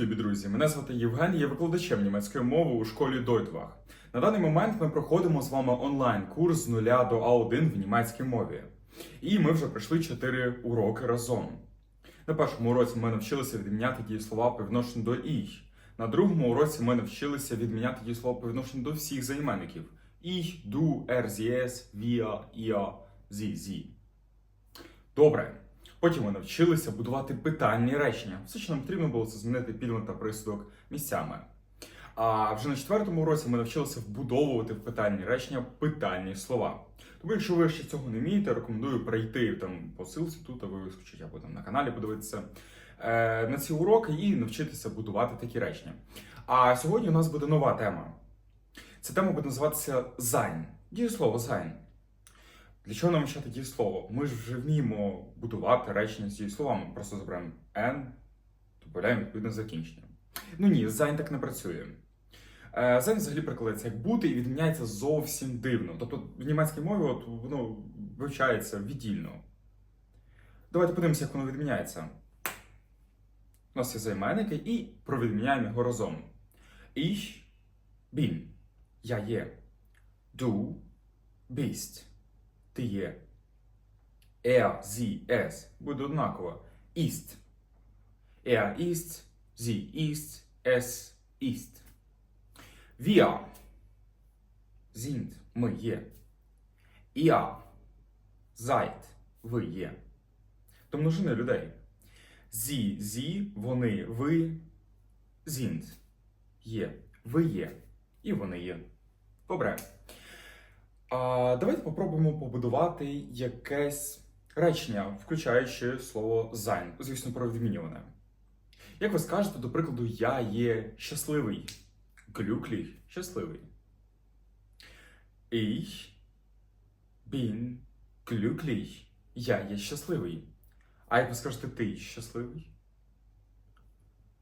Любі друзі! Мене звати Євген, я викладачем німецької мови у школі Deutwach. На даний момент ми проходимо з вами онлайн-курс з нуля до А1 в німецькій мові. І ми вже пройшли 4 уроки разом. На першому уроці ми навчилися відміняти дієслова по відношенню до «ich». На другому уроці ми навчилися відміняти дієслова по відношенню до всіх займенників: «ich», «du», «er», «sie», «es», «wir», «ihr», «sie», «sie». Добре. Потім ми навчилися будувати питальні речення. Все, що нам потрібно було, це змінити підмет та присудок місцями. А вже на четвертому уроці ми навчилися вбудовувати в питальні речення питальні слова. Тому, якщо ви ще цього не вмієте, рекомендую перейти там по ссылці тут, а ви вискочить або там на каналі подивитися е, на ці уроки і навчитися будувати такі речення. А сьогодні у нас буде нова тема. Ця тема буде називатися sein. Дієслово sein. Для чого нам вчати дієслово? Ми ж вже вміємо будувати речення з дієсловами. Просто забираємо n, додаємо відповідне закінчення. Ну ні, sein так не працює. Е, Sein взагалі перекладається як бути і відміняється зовсім дивно. Тобто в німецькій мові от, воно вивчається віддільно. Давайте подивимося, як воно відміняється. У нас є займенники і провідміняємо його разом. Ich bin. Я є. Du bist. Ти є. Er, sie, es. Буде однаково. Ist. Er ist. Sie ist. Es ist. Wir sind. Ми є. Ihr seid. Ви є. До множини людей. Sie, sie, вони, ви, sind. Є. Ви є. І вони є. Добре. А давайте попробуємо побудувати якесь речення, включаючи слово sein, звісно, провідмінюване. Як ви скажете, до прикладу, я є щасливий. Glücklich – щасливий. Ich bin glücklich. Я є щасливий. А як ви скажете, ти щасливий?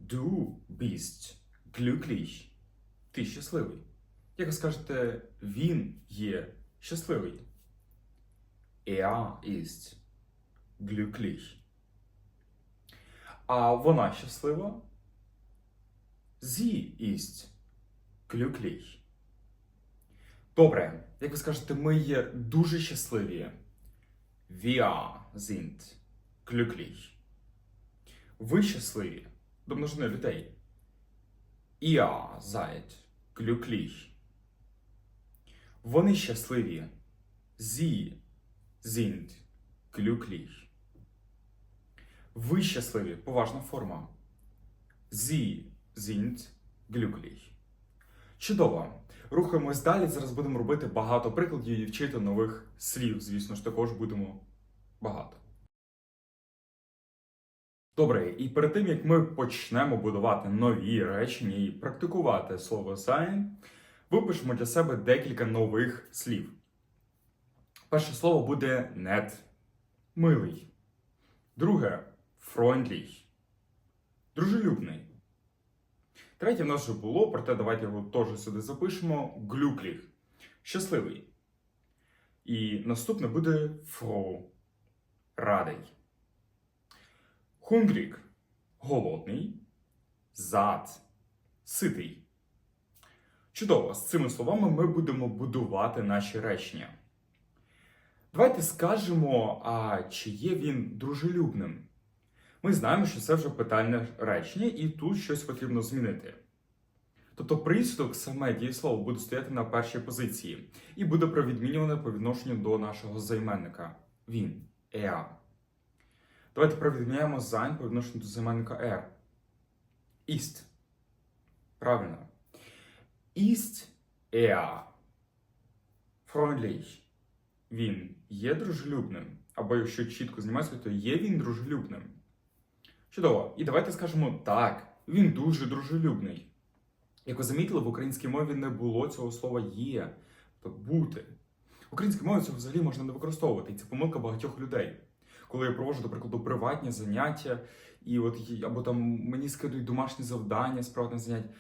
Du bist glücklich. Ти щасливий. Як ви скажете, він є щасливий. Er ist glücklich. А вона щаслива? Sie ist glücklich. Добре. Як ви скажете, ми є дуже щасливі. Wir sind glücklich. Ви щасливі. До множини людей. Ihr seid glücklich. Вони щасливі. Sie sind glücklich. Ви щасливі. Поважна форма. Sie sind glücklich. Чудово. Рухаємось далі. Зараз будемо робити багато прикладів і вчити нових слів. Звісно ж, також будемо багато. Добре, і перед тим як ми почнемо будувати нові речення і практикувати слово sein, випишемо для себе декілька нових слів. Перше слово буде net милий. Друге freundlich дружелюбний. Третє в нас вже було, проте давайте його теж сюди запишемо. Glücklich щасливий. І наступне буде froh радий. Hungrig голодний. Satt ситий. Чудово, з цими словами ми будемо будувати наші речення. Давайте скажемо, а чи є він дружелюбним. Ми знаємо, що це вже питальне речення, і тут щось потрібно змінити. Тобто присудок саме дієслово буде стояти на першій позиції і буде провідмінюване по відношенню до нашого займенника. Він er. Давайте провідміняємо sein по відношенню до займенника er. Ist. Правильно. Ist er freundlich. Він є дружелюбним. Або якщо чітко з німецькою, то є він дружелюбним. Чудово. І давайте скажемо так, він дуже дружелюбний. Як ви замітили, в українській мові не було цього слова є, тобто бути. В українській мові цього взагалі можна не використовувати, і це помилка багатьох людей. Коли я проводжу, до прикладу, приватні заняття, і от або там мені скидують домашні завдання приватних занять,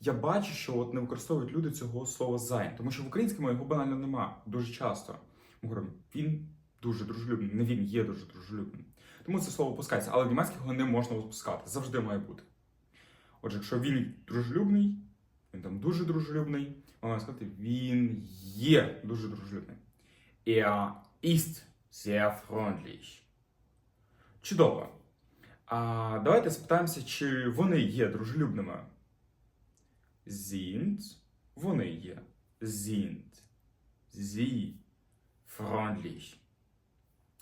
я бачу, що от не використовують люди цього слова зайн, тому що в українській мові його банально нема дуже часто. Ми говоримо, він дуже дружелюбний, не він є дуже дружелюбним. Тому це слово опускається, але в німецьких його не можна опускати. Завжди має бути. Отже, якщо він дружелюбний, він там дуже дружелюбний, можна сказати, він є дуже дружелюбним. Er ist sehr freundlich. Чудово. А давайте спитаємося, чи вони є дружелюбними. Sind. Вони є. Sind. Sie. Freundlich.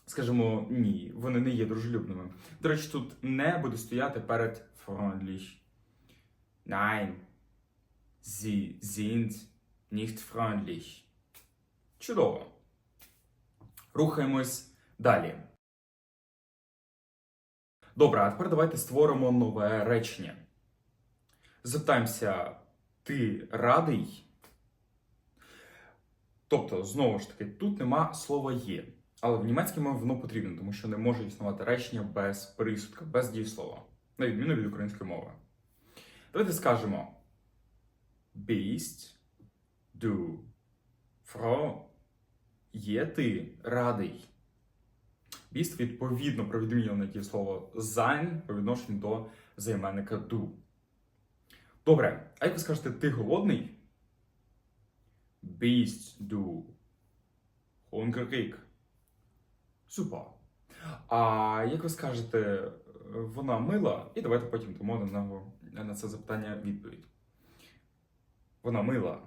Скажемо ні, вони не є дружелюбними. До речі, тут не буде стояти перед freundlich. Nein. Sie sind nicht freundlich. Чудово. Рухаємось далі. Добре, а тепер давайте створимо нове речення. Запитаємося, ти радий? Тобто, знову ж таки, тут нема слова є. Але в німецькій мові воно потрібно, тому що не може існувати речення без присудка, без дієслова, на відміну від української мови. Давайте скажемо Bist du froh? Є ти радий? Біст відповідно про відмінюване дієслово sein по відношенню до займенника du. Добре, а як ви скажете, ти голодний? Bist du hungrig? Супер. А як ви скажете, вона мила? І давайте потім дамо на на це запитання відповідь. Вона мила.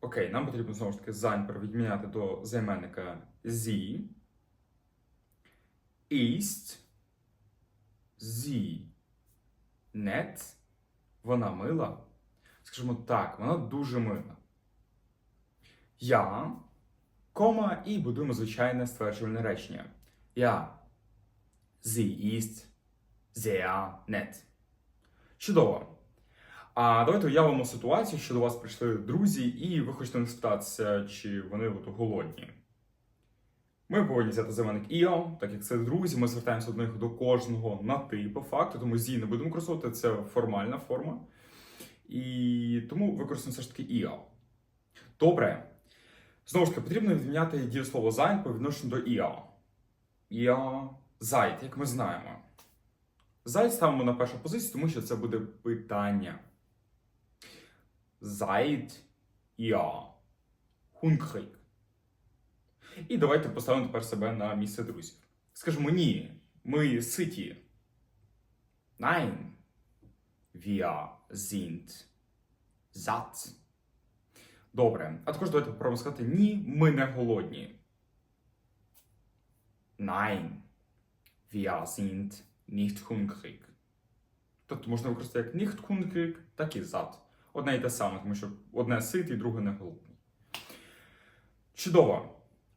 Окей, нам потрібно знову ж таки sein перевідміняти до займенника sie. Ist sie nett? Вона мила? Скажімо так, вона дуже мила. Я, кома, і будуємо звичайне стверджувальне речення. Я. Sie ist sehr nett. Чудово. А давайте уявимо ситуацію, що до вас прийшли друзі, і ви хочете не спитатися, чи вони от голодні. Ми повинні взяти займенник «іо», так як це друзі, ми звертаємося до них до кожного на ти по факту, тому зі не будемо використовувати, це формальна форма. І тому використаємо все ж таки «іо». Добре. Знову ж таки, потрібно відміняти дієслово sein по відношенню до «іо». «Іо» «зайт», як ми знаємо. Зайт ставимо на першу позицію, тому що це буде питання. Seid ihr hungrig? І давайте поставимо тепер себе на місце друзів. Скажемо ні, ми ситі. Nein, wir sind satt. Добре. А також давайте попробуємо сказати ні, ми не голодні. Nein, wir sind nicht hungrig. Тобто можна використати як nicht hungrig, так і satt. Одне і те саме, тому що одне ситий, друге не голодний. Чудово.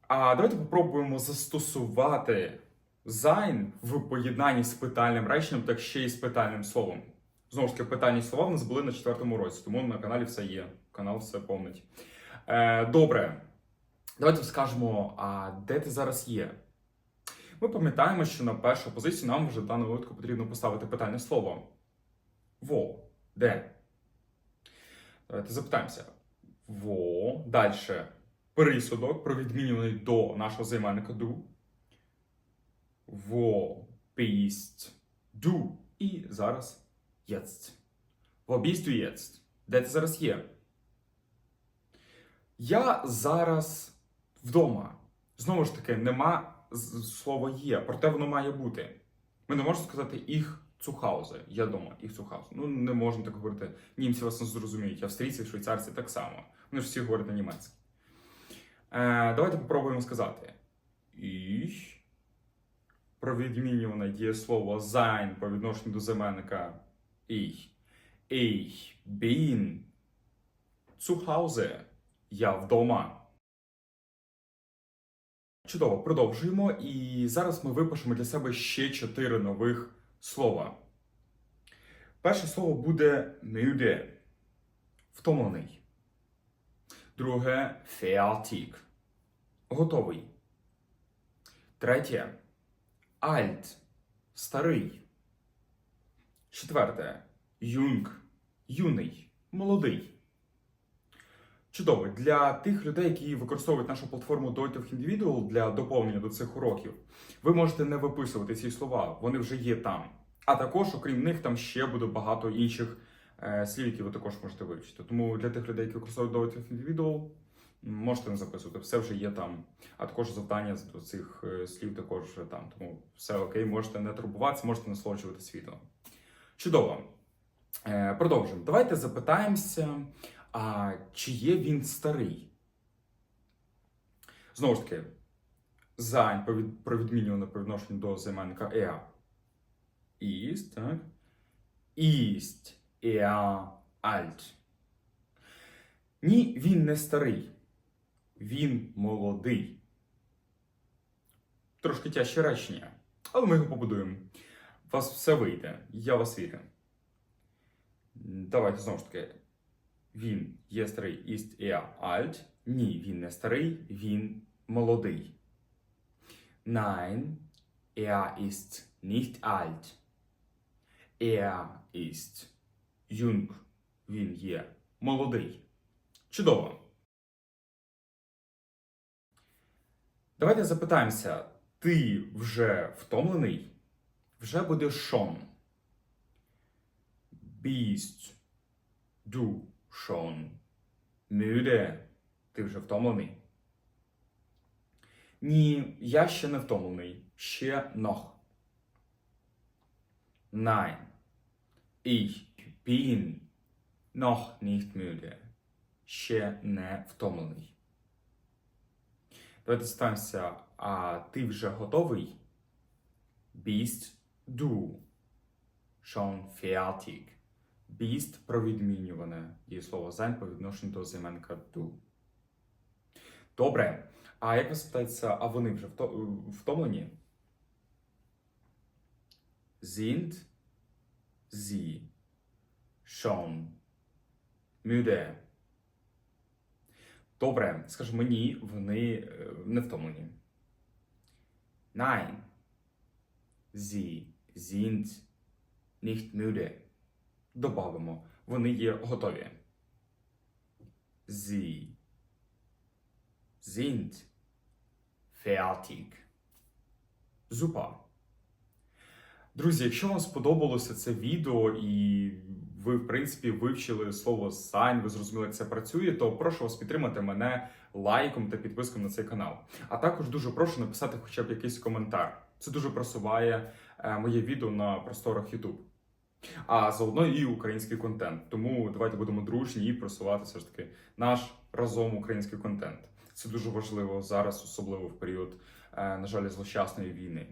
А давайте попробуємо застосувати sein в поєднанні з питальним реченням, так ще й з питальним словом. Знову ж таки, питальні слова в нас були на четвертому році, тому на каналі все є. Канал все помнить. Е, добре. Давайте скажемо, а де ти зараз є? Ми пам'ятаємо, що на першу позицію нам вже в даному випадку потрібно поставити питальне слово. Во. Де? Давайте запитаємося. Во. Далі. Присудок, провідмінюваний до нашого du. Wo bist du? І зараз bist du jetzt? Де ти зараз є? Я зараз вдома. Знову ж таки, нема слова є, проте воно має бути. Ми не можемо сказати їх цухаузе. Я вдома, їх цухаузе. Ну, не можна так говорити. Німці вас не зрозуміють, австрійці, швейцарці так само. Вони ж всі говорять на німецькій. Е, давайте попробуємо сказати. Ich. Про відмінюване дієслово sein по відношенню до заменника ich. Ich bin zu Hause. Я вдома. Чудово, продовжуємо. І зараз ми випишемо для себе ще чотири нових слова. Перше слово буде müde. Втомлений. Друге fertig. Готовий. Третє alt. Старий. Четверте jung. Юний. Молодий. Чудово. Для тих людей, які використовують нашу платформу Deutsche Individual для доповнення до цих уроків, ви можете не виписувати ці слова, вони вже є там. А також, окрім них, там ще буде багато інших слів, які ви також можете вивчити. Тому для тих людей, які використовують Individual, можете не записувати, все вже є там. А також завдання до цих е, слів також там. Тому все окей, можете не турбуватися, можете насолоджуватися відео. Чудово. Е, продовжуємо. Давайте запитаємося, а чи є він старий? Знову ж таки, sein повід- провідмінюване по відношенню до займенника er. Ist, так? Ist er alt? Ні, він не старий. Він молодий. Трошки тяжче речення, але ми його побудуємо. У вас все вийде. Я вас вірю. Давайте знову ж таки. Він є старий, ist er alt? Ні, він не старий, він молодий. Nein, er ist nicht alt. Er ist jung. Він є молодий. Чудово. Давайте запитаємося: ти вже втомлений? Вже буде schon. Bist du schon müde? Ти вже втомлений? Ні, я ще не втомлений. Ще noch. Nein, ich bin noch nicht müde. Ще не втомлений. Давайте ставимося, а ти вже готовий? Bist du schon fertig? Bist провідмінюване дієслово sein по відношенню до займенника du. Добре. А як вас питається, а вони вже втомлені? Sind sie schon müde? Добре, скажімо, ні, вони е, не втомлені. Nein, sie sind nicht müde. Добавимо, вони є готові. Sie sind fertig. Super. Друзі, якщо вам сподобалося це відео і ви, в принципі, вивчили слово сайн, ви зрозуміли, як це працює, то прошу вас підтримати мене лайком та підпискою на цей канал. А також дуже прошу написати хоча б якийсь коментар. Це дуже просуває е, моє відео на просторах YouTube. А заодно і український контент. Тому давайте будемо дружні і просувати все ж таки наш разом український контент. Це дуже важливо зараз, особливо в період, е, на жаль, злощасної війни.